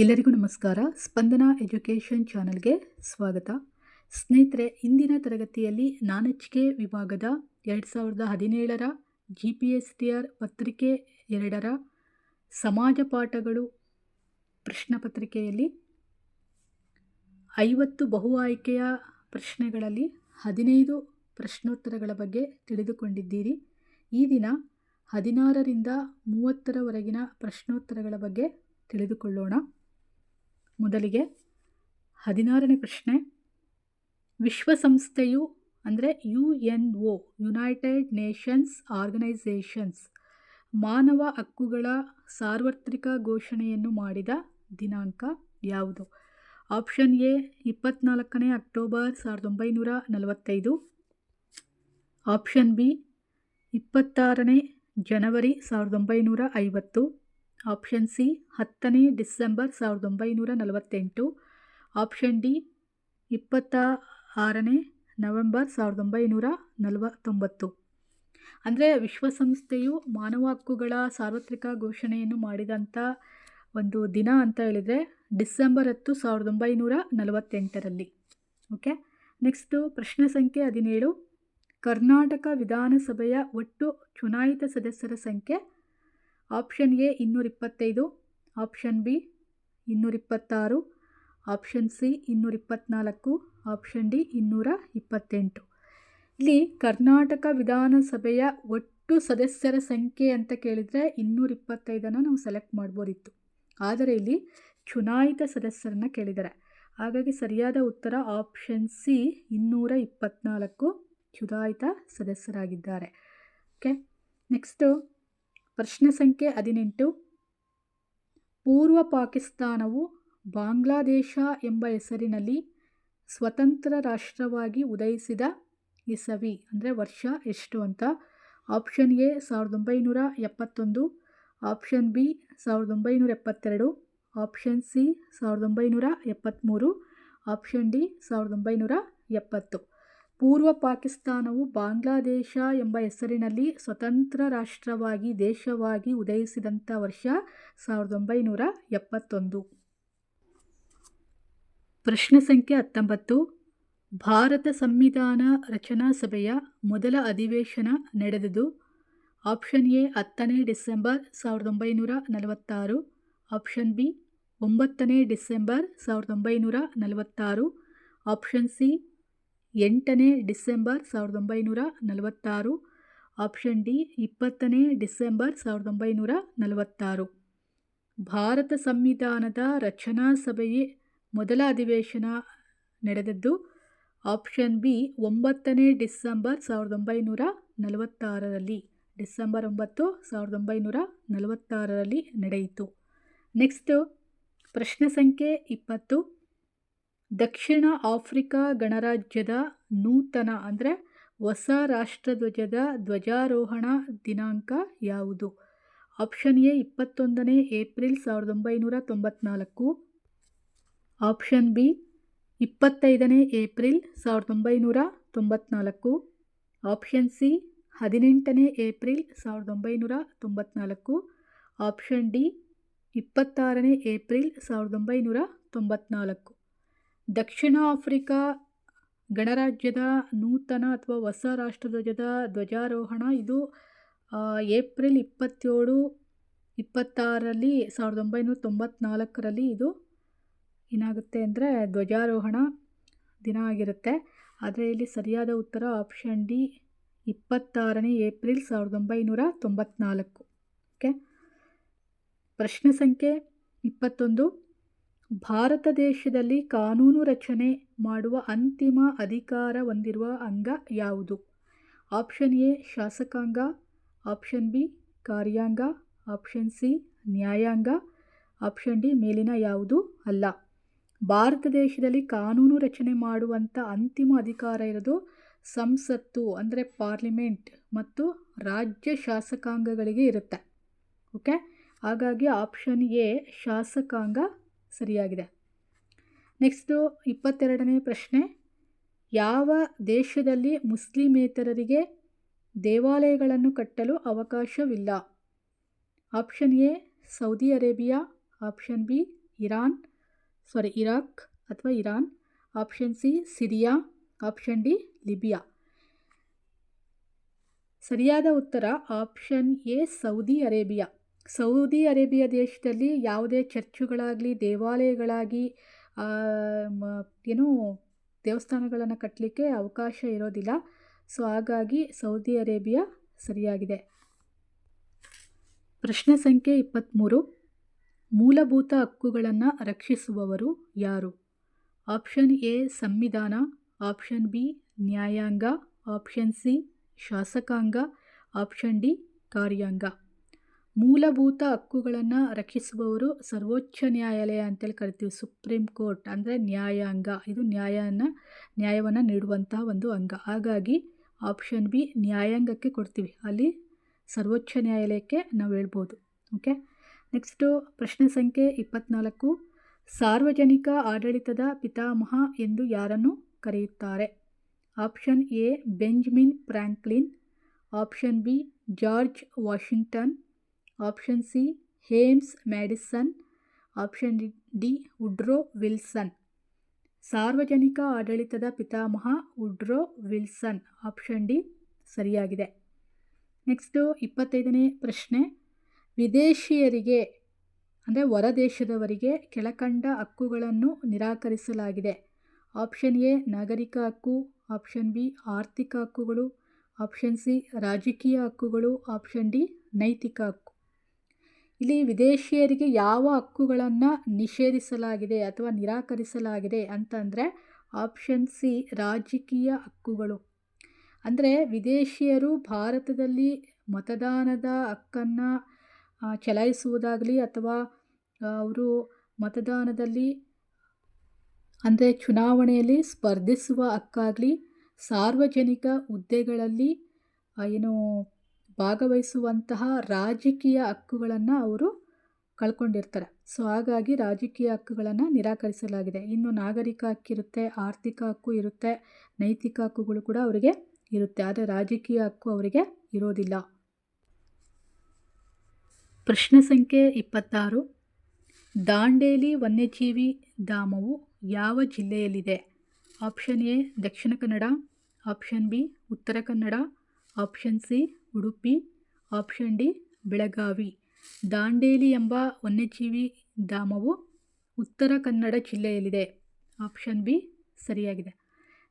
ಎಲ್ಲರಿಗೂ ನಮಸ್ಕಾರ. ಸ್ಪಂದನ ಎಜುಕೇಷನ್ ಚಾನಲ್ಗೆ ಸ್ವಾಗತ. ಸ್ನೇಹಿತರೆ, ಇಂದಿನ ತರಗತಿಯಲ್ಲಿ ನಾನಚಿಕೆ ವಿಭಾಗದ ಎರಡು ಸಾವಿರದ ಹದಿನೇಳರ G P S T R ಪತ್ರಿಕೆ ಎರಡರ ಸಮಾಜ ಪಾಠಗಳು ಪ್ರಶ್ನೆ ಪತ್ರಿಕೆಯಲ್ಲಿ ಐವತ್ತು ಬಹು ಆಯ್ಕೆಯ ಪ್ರಶ್ನೆಗಳಲ್ಲಿ ಹದಿನೈದು ಪ್ರಶ್ನೋತ್ತರಗಳ ಬಗ್ಗೆ ತಿಳಿದುಕೊಂಡಿದ್ದೀರಿ. ಈ ದಿನ ಹದಿನಾರರಿಂದ ಮೂವತ್ತರವರೆಗಿನ ಪ್ರಶ್ನೋತ್ತರಗಳ ಬಗ್ಗೆ ತಿಳಿದುಕೊಳ್ಳೋಣ. ಮೊದಲಿಗೆ ಹದಿನಾರನೇ ಪ್ರಶ್ನೆ. ವಿಶ್ವಸಂಸ್ಥೆಯು ಅಂದರೆ U N O United Nations Organisations ಮಾನವ ಹಕ್ಕುಗಳ ಸಾರ್ವತ್ರಿಕ ಘೋಷಣೆಯನ್ನು ಮಾಡಿದ ದಿನಾಂಕ ಯಾವುದು? ಆಪ್ಷನ್ ಎ ಇಪ್ಪತ್ತ್ನಾಲ್ಕನೇ ಅಕ್ಟೋಬರ್ ಸಾವಿರದ ಒಂಬೈನೂರ ನಲವತ್ತೈದು. ಆಪ್ಷನ್ ಬಿ, ಇಪ್ಪತ್ತಾರನೇ ಜನವರಿ ಸಾವಿರದ ಒಂಬೈನೂರ ಐವತ್ತು. ಆಪ್ಷನ್ ಸಿ, ಹತ್ತನೇ ಡಿಸೆಂಬರ್ ಸಾವಿರದ ಒಂಬೈನೂರ ನಲವತ್ತೆಂಟು. ಆಪ್ಷನ್ ಡಿ ಇಪ್ಪತ್ತ ಆರನೇ ನವೆಂಬರ್ ಸಾವಿರದ ಒಂಬೈನೂರ ನಲವತ್ತೊಂಬತ್ತು. ಅಂದರೆ ವಿಶ್ವಸಂಸ್ಥೆಯು ಮಾನವ ಹಕ್ಕುಗಳ ಸಾರ್ವತ್ರಿಕ ಘೋಷಣೆಯನ್ನು ಮಾಡಿದಂಥ ಒಂದು ದಿನ ಅಂತ ಹೇಳಿದರೆ ಡಿಸೆಂಬರ್ ಹತ್ತು ಸಾವಿರದ ಒಂಬೈನೂರ ನಲವತ್ತೆಂಟರಲ್ಲಿ. ಓಕೆ? ನೆಕ್ಸ್ಟು ಪ್ರಶ್ನೆ ಸಂಖ್ಯೆ ಹದಿನೇಳು. ಕರ್ನಾಟಕ ವಿಧಾನಸಭೆಯ ಒಟ್ಟು ಚುನಾಯಿತ ಸದಸ್ಯರ ಸಂಖ್ಯೆ ಆಪ್ಷನ್ ಎ ಇನ್ನೂರಿಪ್ಪತ್ತೈದು ಆಪ್ಷನ್ ಬಿ ಇನ್ನೂರಿಪ್ಪತ್ತಾರು ಆಪ್ಷನ್ ಸಿ ಇನ್ನೂರಿಪ್ಪತ್ತ್ನಾಲ್ಕು ಆಪ್ಷನ್ ಡಿ ಇನ್ನೂರ ಇಪ್ಪತ್ತೆಂಟು ಇಲ್ಲಿ ಕರ್ನಾಟಕ ವಿಧಾನಸಭೆಯ ಒಟ್ಟು ಸದಸ್ಯರ ಸಂಖ್ಯೆ ಅಂತ ಕೇಳಿದರೆ ಇನ್ನೂರಿಪ್ಪತ್ತೈದನ್ನು ನಾವು ಸೆಲೆಕ್ಟ್ ಮಾಡ್ಬೋದಿತ್ತು. ಆದರೆ ಇಲ್ಲಿ ಚುನಾಯಿತ ಸದಸ್ಯರನ್ನು ಕೇಳಿದ್ದಾರೆ. ಹಾಗಾಗಿ ಸರಿಯಾದ ಉತ್ತರ ಆಪ್ಷನ್ ಸಿ ಇನ್ನೂರ ಇಪ್ಪತ್ತ್ನಾಲ್ಕು ಚುನಾಯಿತ ಸದಸ್ಯರಾಗಿದ್ದಾರೆ. ಓಕೆ ನೆಕ್ಸ್ಟು ಪ್ರಶ್ನೆ ಸಂಖ್ಯೆ ಹದಿನೆಂಟು. ಪೂರ್ವ ಪಾಕಿಸ್ತಾನವು ಬಾಂಗ್ಲಾದೇಶ ಎಂಬ ಹೆಸರಿನಲ್ಲಿ ಸ್ವತಂತ್ರ ರಾಷ್ಟ್ರವಾಗಿ ಉದಯಿಸಿದ ಇಸವಿ, ಅಂದರೆ ವರ್ಷ ಎಷ್ಟು ಅಂತ. ಆಪ್ಷನ್ ಎ ಸಾವಿರದ ಒಂಬೈನೂರ ಎಪ್ಪತ್ತೊಂದು, ಆಪ್ಷನ್ ಬಿ ಸಾವಿರದ ಒಂಬೈನೂರ ಎಪ್ಪತ್ತೆರಡು, ಆಪ್ಷನ್ ಸಿ ಸಾವಿರದ ಒಂಬೈನೂರ ಎಪ್ಪತ್ತ್ಮೂರು, ಆಪ್ಷನ್ ಡಿ ಸಾವಿರದ ಒಂಬೈನೂರ ಎಪ್ಪತ್ತು. ಪೂರ್ವ ಪಾಕಿಸ್ತಾನವು ಬಾಂಗ್ಲಾದೇಶ ಎಂಬ ಹೆಸರಿನಲ್ಲಿ ಸ್ವತಂತ್ರ ರಾಷ್ಟ್ರವಾಗಿ ದೇಶವಾಗಿ ಉದಯಿಸಿದಂಥ ವರ್ಷ ಸಾವಿರದ ಒಂಬೈನೂರ ಎಪ್ಪತ್ತೊಂದು. ಪ್ರಶ್ನೆ ಸಂಖ್ಯೆ ಹತ್ತೊಂಬತ್ತು. ಭಾರತ ಸಂವಿಧಾನ ರಚನಾ ಸಭೆಯ ಮೊದಲ ಅಧಿವೇಶನ ನಡೆದದು. ಆಪ್ಷನ್ ಎ, ಹತ್ತನೇ ಡಿಸೆಂಬರ್ ಸಾವಿರದ ಒಂಬೈನೂರ ನಲವತ್ತಾರು. ಆಪ್ಷನ್ ಬಿ, ಒಂಬತ್ತನೇ ಡಿಸೆಂಬರ್ ಸಾವಿರದ ಒಂಬೈನೂರ ನಲವತ್ತಾರು. ಆಪ್ಷನ್ ಸಿ ಎಂಟನೇ ಡಿಸೆಂಬರ್ ಸಾವಿರದ ಒಂಬೈನೂರ ನಲವತ್ತಾರು. ಆಪ್ಷನ್ ಡಿ, ಇಪ್ಪತ್ತನೇ ಡಿಸೆಂಬರ್ ಸಾವಿರದ ಒಂಬೈನೂರ ನಲವತ್ತಾರು. ಭಾರತ ಸಂವಿಧಾನದ ರಚನಾ ಸಭೆಯೇ ಮೊದಲ ಅಧಿವೇಶನ ನಡೆದದ್ದು. ಆಪ್ಷನ್ ಬಿ, ಒಂಬತ್ತನೇ ಡಿಸೆಂಬರ್ ಸಾವಿರದ ಒಂಬೈನೂರ ನಲವತ್ತಾರರಲ್ಲಿ, ಡಿಸೆಂಬರ್ ಒಂಬತ್ತು ಸಾವಿರದ ಒಂಬೈನೂರ ನಲವತ್ತಾರರಲ್ಲಿ ನಡೆಯಿತು. ನೆಕ್ಸ್ಟು, ಪ್ರಶ್ನೆ ಸಂಖ್ಯೆ ಇಪ್ಪತ್ತು. ದಕ್ಷಿಣ ಆಫ್ರಿಕಾ ಗಣರಾಜ್ಯದ ನೂತನ ಅಂದರೆ ಹೊಸ ರಾಷ್ಟ್ರಧ್ವಜದ ಧ್ವಜಾರೋಹಣ ದಿನಾಂಕ ಯಾವುದು? ಆಪ್ಷನ್ ಎ ಇಪ್ಪತ್ತೊಂದನೇ ಏಪ್ರಿಲ್ ಸಾವಿರದ ಒಂಬೈನೂರ ತೊಂಬತ್ನಾಲ್ಕು. ಆಪ್ಷನ್ ಬಿ ಇಪ್ಪತ್ತೈದನೇ ಏಪ್ರಿಲ್ ಸಾವಿರದ ಒಂಬೈನೂರ ತೊಂಬತ್ನಾಲ್ಕು. ಆಪ್ಷನ್ ಸಿ ಹದಿನೆಂಟನೇ ಏಪ್ರಿಲ್ ಸಾವಿರದ ಒಂಬೈನೂರ ತೊಂಬತ್ನಾಲ್ಕು. ಆಪ್ಷನ್ ಡಿ ಇಪ್ಪತ್ತಾರನೇ ಏಪ್ರಿಲ್ ಸಾವಿರದ ಒಂಬೈನೂರ ತೊಂಬತ್ನಾಲ್ಕು. ದಕ್ಷಿಣ ಆಫ್ರಿಕಾ ಗಣರಾಜ್ಯದ ನೂತನ ಅಥವಾ ಹೊಸ ರಾಷ್ಟ್ರಧ್ವಜದ ಧ್ವಜಾರೋಹಣ ಇದು ಏಪ್ರಿಲ್ ಇಪ್ಪತ್ತೇಳು ಇಪ್ಪತ್ತಾರರಲ್ಲಿ ಸಾವಿರದ ಒಂಬೈನೂರ ತೊಂಬತ್ನಾಲ್ಕರಲ್ಲಿ ಇದು ಏನಾಗುತ್ತೆ ಅಂದರೆ ಧ್ವಜಾರೋಹಣ ದಿನ ಆಗಿರುತ್ತೆ. ಆದರೆ ಇಲ್ಲಿ ಸರಿಯಾದ ಉತ್ತರ ಆಪ್ಷನ್ ಡಿ, ಇಪ್ಪತ್ತಾರನೇ ಏಪ್ರಿಲ್ ಸಾವಿರದ ಒಂಬೈನೂರ ತೊಂಬತ್ನಾಲ್ಕು. ಓಕೆ? ಪ್ರಶ್ನೆ ಸಂಖ್ಯೆ ಇಪ್ಪತ್ತೊಂದು. ಭಾರತ ದೇಶದಲ್ಲಿ ಕಾನೂನು ರಚನೆ ಮಾಡುವ ಅಂತಿಮ ಅಧಿಕಾರ ಹೊಂದಿರುವ ಅಂಗ ಯಾವುದು? ಆಪ್ಷನ್ ಎ, ಶಾಸಕಾಂಗ. ಆಪ್ಷನ್ ಬಿ, ಕಾರ್ಯಾಂಗ. ಆಪ್ಷನ್ ಸಿ, ನ್ಯಾಯಾಂಗ. ಆಪ್ಷನ್ ಡಿ, ಮೇಲಿನ ಯಾವುದು ಅಲ್ಲ. ಭಾರತ ದೇಶದಲ್ಲಿ ಕಾನೂನು ರಚನೆ ಮಾಡುವಂಥ ಅಂತಿಮ ಅಧಿಕಾರ ಇರೋದು ಸಂಸತ್ತು, ಅಂದರೆ ಪಾರ್ಲಿಮೆಂಟ್ ಮತ್ತು ರಾಜ್ಯ ಶಾಸಕಾಂಗಗಳಿಗೆ ಇರುತ್ತೆ. ಓಕೆ? ಹಾಗಾಗಿ ಆಪ್ಷನ್ ಎ, ಶಾಸಕಾಂಗ. ಸರಿಯಾಗಿದೆ. ನೆಕ್ಸ್ಟು ಇಪ್ಪತ್ತೆರಡನೇ ಪ್ರಶ್ನೆ. ಯಾವ ದೇಶದಲ್ಲಿ ಮುಸ್ಲಿಮೇತರರಿಗೆ ದೇವಾಲಯಗಳನ್ನು ಕಟ್ಟಲು ಅವಕಾಶವಿಲ್ಲ? Option A, Saudi Arabia. Option B, Iran. Sorry, Iraq ಅಥವಾ Iran. Option C, Syria. Option D, Libya. ಸರಿಯಾದ ಉತ್ತರ option A, Saudi Arabia. Saudi Arabia ದೇಶದಲ್ಲಿ ಯಾವುದೇ ಚರ್ಚುಗಳಾಗಲಿ ದೇವಾಲಯಗಳಾಗಿ ಏನು ದೇವಸ್ಥಾನಗಳನ್ನು ಕಟ್ಟಲಿಕ್ಕೆ ಅವಕಾಶ ಇರೋದಿಲ್ಲ. ಸೊ, ಹಾಗಾಗಿ ಸೌದಿ ಅರೇಬಿಯಾ ಸರಿಯಾಗಿದೆ. ಪ್ರಶ್ನೆ ಸಂಖ್ಯೆ ಇಪ್ಪತ್ತ್ಮೂರು. ಮೂಲಭೂತ ಹಕ್ಕುಗಳನ್ನು ರಕ್ಷಿಸುವವರು ಯಾರು? ಆಪ್ಷನ್ ಎ, ಸಂವಿಧಾನ. ಆಪ್ಷನ್ ಬಿ, ನ್ಯಾಯಾಂಗ. ಆಪ್ಷನ್ ಸಿ, ಶಾಸಕಾಂಗ. ಆಪ್ಷನ್ ಡಿ, ಕಾರ್ಯಾಂಗ. ಮೂಲಭೂತ ಹಕ್ಕುಗಳನ್ನು ರಕ್ಷಿಸುವವರು ಸರ್ವೋಚ್ಚ ನ್ಯಾಯಾಲಯ ಅಂತೇಳಿ ಕರಿತೀವಿ, ಸುಪ್ರೀಂ ಕೋರ್ಟ್. ಅಂದರೆ ನ್ಯಾಯಾಂಗ. ಇದು ನ್ಯಾಯನ, ನ್ಯಾಯವನ್ನು ನೀಡುವಂತಹ ಒಂದು ಅಂಗ. ಹಾಗಾಗಿ ಆಪ್ಷನ್ ಬಿ ನ್ಯಾಯಾಂಗಕ್ಕೆ ಕೊಡ್ತೀವಿ. ಅಲ್ಲಿ ಸರ್ವೋಚ್ಚ ನ್ಯಾಯಾಲಯಕ್ಕೆ ನಾವು ಹೇಳ್ಬೋದು. ಓಕೆ ನೆಕ್ಸ್ಟು ಪ್ರಶ್ನೆ ಸಂಖ್ಯೆ ಇಪ್ಪತ್ತ್ನಾಲ್ಕು ಸಾರ್ವಜನಿಕ ಆಡಳಿತದ ಪಿತಾಮಹ ಎಂದು ಯಾರನ್ನು ಕರೆಯುತ್ತಾರೆ? Option A Benjamin Franklin option B George Washington option C James Madison option D Woodrow Wilson ಸಾರ್ವಜನಿಕ ಆಡಳಿತದ ಪಿತಾಮಹ ವುಡ್ರೋ ವಿಲ್ಸನ್ ಆಪ್ಷನ್ ಡಿ ಸರಿಯಾಗಿದೆ. ನೆಕ್ಸ್ಟು ಇಪ್ಪತ್ತೈದನೇ ಪ್ರಶ್ನೆ. ವಿದೇಶಿಯರಿಗೆ, ಅಂದರೆ ಹೊರದೇಶದವರಿಗೆ ಕೆಳಕಂಡ ಹಕ್ಕುಗಳನ್ನು ನಿರಾಕರಿಸಲಾಗಿದೆ. ಆಪ್ಷನ್ ಎ ನಾಗರಿಕ ಹಕ್ಕು. ಆಪ್ಷನ್ ಬಿ ಆರ್ಥಿಕ ಹಕ್ಕುಗಳು. ಆಪ್ಷನ್ ಸಿ ರಾಜಕೀಯ ಹಕ್ಕುಗಳು. ಆಪ್ಷನ್ ಡಿ ನೈತಿಕ ಹಕ್ಕು. ಇಲ್ಲಿ ವಿದೇಶಿಯರಿಗೆ ಯಾವ ಹಕ್ಕುಗಳನ್ನು ನಿಷೇಧಿಸಲಾಗಿದೆ ಅಥವಾ ನಿರಾಕರಿಸಲಾಗಿದೆ ಅಂತಂದರೆ ಆಪ್ಷನ್ ಸಿ ರಾಜಕೀಯ ಹಕ್ಕುಗಳು. ಅಂದರೆ ವಿದೇಶಿಯರು ಭಾರತದಲ್ಲಿ ಮತದಾನದ ಹಕ್ಕನ್ನು ಚಲಾಯಿಸುವುದಾಗಲಿ ಅಥವಾ ಅವರು ಮತದಾನದಲ್ಲಿ, ಅಂದರೆ ಚುನಾವಣೆಯಲ್ಲಿ ಸ್ಪರ್ಧಿಸುವ ಹಕ್ಕಾಗಲಿ ಸಾರ್ವಜನಿಕ ಹುದ್ದೆಗಳಲ್ಲಿ ಏನು ಭಾಗವಹಿಸುವಂತಹ ರಾಜಕೀಯ ಹಕ್ಕುಗಳನ್ನು ಅವರು ಕಳ್ಕೊಂಡಿರ್ತಾರೆ. ಸೊ, ಹಾಗಾಗಿ ರಾಜಕೀಯ ಹಕ್ಕುಗಳನ್ನು ನಿರಾಕರಿಸಲಾಗಿದೆ. ಇನ್ನು ನಾಗರಿಕ ಹಕ್ಕಿರುತ್ತೆ ಆರ್ಥಿಕ ಹಕ್ಕು ಇರುತ್ತೆ, ನೈತಿಕ ಹಕ್ಕುಗಳು ಕೂಡ ಅವರಿಗೆ ಇರುತ್ತೆ. ಆದರೆ ರಾಜಕೀಯ ಹಕ್ಕು ಅವರಿಗೆ ಇರೋದಿಲ್ಲ. ಪ್ರಶ್ನೆ ಸಂಖ್ಯೆ ಇಪ್ಪತ್ತಾರು. ದಾಂಡೇಲಿ ವನ್ಯಜೀವಿ ಧಾಮವು ಯಾವ ಜಿಲ್ಲೆಯಲ್ಲಿದೆ? Option A, Dakshina Kannada, option B, Uttara Kannada, option C Udupi, option D, Belagavi. Dandeli ಎಂಬ ವನ್ಯಜೀವಿ ಧಾಮವು ಉತ್ತರ ಕನ್ನಡ ಜಿಲ್ಲೆಯಲ್ಲಿದೆ. ಆಪ್ಷನ್ ಬಿ ಸರಿಯಾಗಿದೆ.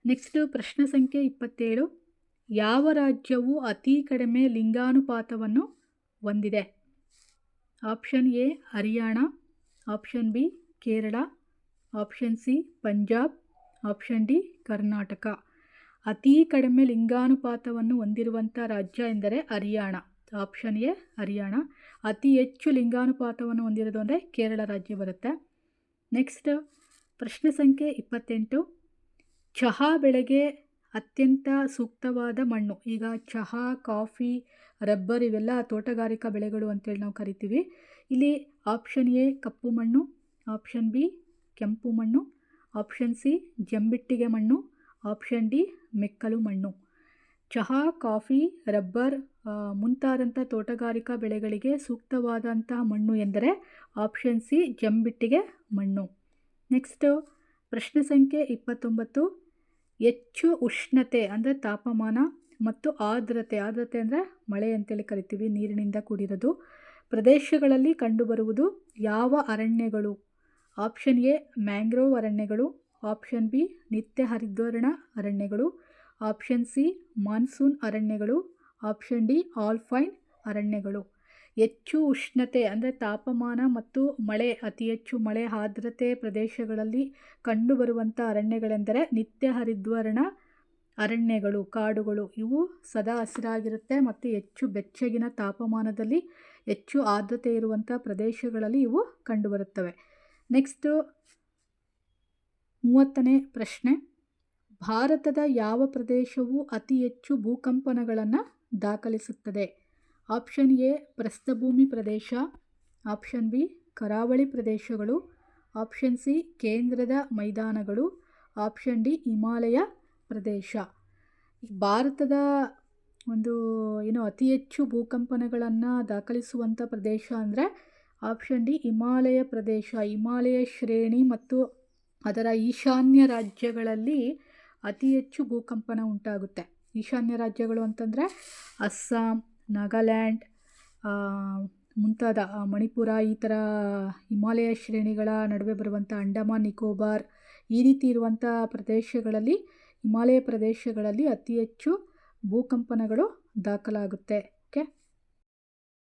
ನೆಕ್ಸ್ಟು ಪ್ರಶ್ನೆ ಸಂಖ್ಯೆ ಇಪ್ಪತ್ತೇಳು. ಯಾವ ರಾಜ್ಯವು ಅತಿ ಕಡಿಮೆ ಲಿಂಗಾನುಪಾತವನ್ನು ಹೊಂದಿದೆ? Option A Haryana, option B Kerala, option C Punjab, option D Karnataka. ಅತೀ ಕಡಿಮೆ ಲಿಂಗಾನುಪಾತವನ್ನು ಹೊಂದಿರುವಂಥ ರಾಜ್ಯ ಎಂದರೆ ಹರಿಯಾಣ. Option A, Haryana. ಅತಿ ಹೆಚ್ಚು ಲಿಂಗಾನುಪಾತವನ್ನು ಹೊಂದಿರೋದು ಅಂದರೆ ಕೇರಳ ರಾಜ್ಯ ಬರುತ್ತೆ. ನೆಕ್ಸ್ಟ್ ಪ್ರಶ್ನೆ ಸಂಖ್ಯೆ ಇಪ್ಪತ್ತೆಂಟು. ಚಹಾ ಬೆಳೆಗೆ ಅತ್ಯಂತ ಸೂಕ್ತವಾದ ಮಣ್ಣು. ಈಗ ಚಹಾ, ಕಾಫಿ, ರಬ್ಬರ್ ಇವೆಲ್ಲ ತೋಟಗಾರಿಕಾ ಬೆಳೆಗಳು ಅಂತೇಳಿ ನಾವು ಕರಿತೀವಿ. ಇಲ್ಲಿ ಆಪ್ಷನ್ ಎ, ಕಪ್ಪು ಮಣ್ಣು. ಆಪ್ಷನ್ ಬಿ, ಕೆಂಪು ಮಣ್ಣು. ಆಪ್ಷನ್ ಸಿ, ಜಂಬಿಟ್ಟಿಗೆ ಮಣ್ಣು. ಆಪ್ಷನ್ ಡಿ, ಮೆಕ್ಕಲು ಮಣ್ಣು. ಚಹಾ, ಕಾಫಿ, ರಬ್ಬರ್ ಮುಂತಾದಂಥ ತೋಟಗಾರಿಕಾ ಬೆಳೆಗಳಿಗೆ ಸೂಕ್ತವಾದಂತಹ ಮಣ್ಣು ಎಂದರೆ ಆಪ್ಷನ್ ಸಿ, ಜಂಬಿಟ್ಟಿಗೆ ಮಣ್ಣು. ನೆಕ್ಸ್ಟು, ಪ್ರಶ್ನೆ ಸಂಖ್ಯೆ ಇಪ್ಪತ್ತೊಂಬತ್ತು. ಹೆಚ್ಚು ಉಷ್ಣತೆ ಅಂದರೆ ತಾಪಮಾನ ಮತ್ತು ಆರ್ದ್ರತೆ. ಆರ್ದ್ರತೆ ಅಂದರೆ ಮಳೆ ಅಂತೇಳಿ ಕರಿತೀವಿ, ನೀರಿನಿಂದ ಕೂಡಿರೋದು. ಪ್ರದೇಶಗಳಲ್ಲಿ ಕಂಡುಬರುವುದು ಯಾವ ಅರಣ್ಯಗಳು? ಆಪ್ಷನ್ ಎ, ಮ್ಯಾಂಗ್ರೋವ್ ಅರಣ್ಯಗಳು. ಆಪ್ಷನ್ ಬಿ, ನಿತ್ಯ ಹರಿದ್ವರ್ಣ ಅರಣ್ಯಗಳು. ಆಪ್ಷನ್ ಸಿ, ಮಾನ್ಸೂನ್ ಅರಣ್ಯಗಳು. ಆಪ್ಷನ್ ಡಿ, ಆಲ್ಫೈನ್ ಅರಣ್ಯಗಳು. ಹೆಚ್ಚು ಉಷ್ಣತೆ, ಅಂದರೆ ತಾಪಮಾನ ಮತ್ತು ಮಳೆ, ಅತಿ ಹೆಚ್ಚು ಮಳೆ ಆರ್ದ್ರತೆ ಪ್ರದೇಶಗಳಲ್ಲಿ ಕಂಡುಬರುವಂಥ ಅರಣ್ಯಗಳೆಂದರೆ ನಿತ್ಯ ಹರಿದ್ವರ್ಣ ಅರಣ್ಯಗಳು, ಕಾಡುಗಳು. ಇವು ಸದಾ ಹಸಿರಾಗಿರುತ್ತೆ ಮತ್ತು ಹೆಚ್ಚು ಬೆಚ್ಚಗಿನ ತಾಪಮಾನದಲ್ಲಿ ಹೆಚ್ಚು ಆರ್ದ್ರತೆ ಇರುವಂಥ ಪ್ರದೇಶಗಳಲ್ಲಿ ಇವು ಕಂಡುಬರುತ್ತವೆ. ನೆಕ್ಸ್ಟು ಮೂವತ್ತನೇ ಪ್ರಶ್ನೆ. ಭಾರತದ ಯಾವ ಪ್ರದೇಶವು ಅತಿ ಹೆಚ್ಚು ಭೂಕಂಪನಗಳನ್ನು ದಾಖಲಿಸುತ್ತದೆ? ಆಪ್ಷನ್ ಎ, ಪ್ರಸ್ಥಭೂಮಿ ಪ್ರದೇಶ. ಆಪ್ಷನ್ ಬಿ, ಕರಾವಳಿ ಪ್ರದೇಶಗಳು. ಆಪ್ಷನ್ ಸಿ, ಕೇಂದ್ರದ ಮೈದಾನಗಳು. ಆಪ್ಷನ್ ಡಿ, ಹಿಮಾಲಯ ಪ್ರದೇಶ. ಭಾರತದ ಒಂದು, ಏನು, ಅತಿ ಹೆಚ್ಚು ಭೂಕಂಪನಗಳನ್ನು ದಾಖಲಿಸುವಂಥ ಪ್ರದೇಶ ಅಂದರೆ ಆಪ್ಷನ್ ಡಿ, ಹಿಮಾಲಯ ಪ್ರದೇಶ. ಹಿಮಾಲಯ ಶ್ರೇಣಿ ಮತ್ತು ಅದರ ಈಶಾನ್ಯ ರಾಜ್ಯಗಳಲ್ಲಿ ಅತಿ ಹೆಚ್ಚು ಭೂಕಂಪನ ಉಂಟಾಗುತ್ತೆ. ಈಶಾನ್ಯ ರಾಜ್ಯಗಳು ಅಂತಂದರೆ ಅಸ್ಸಾಂ, ನಾಗಾಲ್ಯಾಂಡ್ ಮುಂತಾದ ಮಣಿಪುರ, ಈ ಥರ ಹಿಮಾಲಯ ಶ್ರೇಣಿಗಳ ನಡುವೆ ಬರುವಂಥ ಅಂಡಮಾನ್, ನಿಕೋಬಾರ್ ಈ ರೀತಿ ಇರುವಂಥ ಪ್ರದೇಶಗಳಲ್ಲಿ, ಹಿಮಾಲಯ ಪ್ರದೇಶಗಳಲ್ಲಿ ಅತಿ ಹೆಚ್ಚು ಭೂಕಂಪನಗಳು ದಾಖಲಾಗುತ್ತೆ.